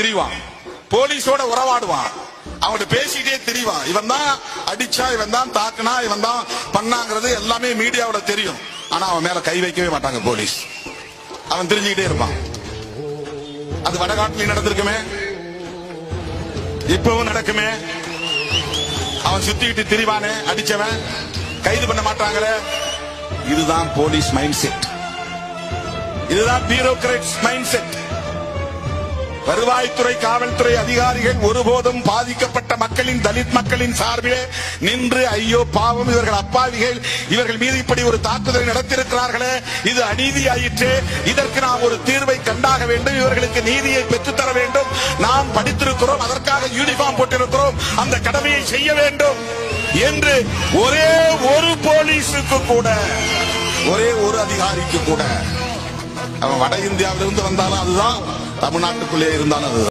திரிவான் போலீஸோட உறவாடுவான் அவன்கிட்ட பேசிட்டே தெரிவான் இவன் தான் அடிச்சா இவன் தான் தாக்குனா இவன் தான் பண்ணாங்கிறது எல்லாமே மீடியாவோட தெரியும். ஆனா அவன் மேல கை வைக்கவே மாட்டாங்க போலீஸ். அவன் தெரிஞ்சுக்கிட்டே இருப்பான். அது வடகாட்டில் நடந்திருக்குமே. இப்பவும் நடக்குமே. அவன் சுத்திக்கிட்டு திரிவானே அடிச்சவன். கைது பண்ண மாட்டாங்களே. இதுதான் போலீஸ் மைண்ட் செட் இதுதான் பியூரோக்ரேட் மைண்ட் செட் வருவாய்த்துறை காவல்துறை அதிகாரிகள் ஒருபோதும் பாதிக்கப்பட்ட மக்களின் தலித் மக்களின் சார்பிலே நின்று ஐயோ பாவம் இவர்கள் அப்பாவிகள் இவர்கள் மீது இப்படி ஒரு தாக்குதலை நடத்தியிருக்கிறார்களே இது அநீதி ஆயிற்று இதற்கு நாம் ஒரு தீர்வை கண்டாக வேண்டும் இவர்களுக்கு நீதியை பெற்றுத்தர வேண்டும். நாம் படித்திருக்கிறோம் அதற்காக யூனிஃபார்ம் போட்டிருக்கிறோம் அந்த கடமையை செய்ய வேண்டும் என்று ஒரே ஒரு போலீஸுக்கு கூட ஒரே ஒரு அதிகாரிக்கு கூட. அவன் வட இந்தியாவிலிருந்து வந்தாலும் அதுதான். தமிழ்நாட்டுக்குள்ளே இருந்தாலும் அதுதான்.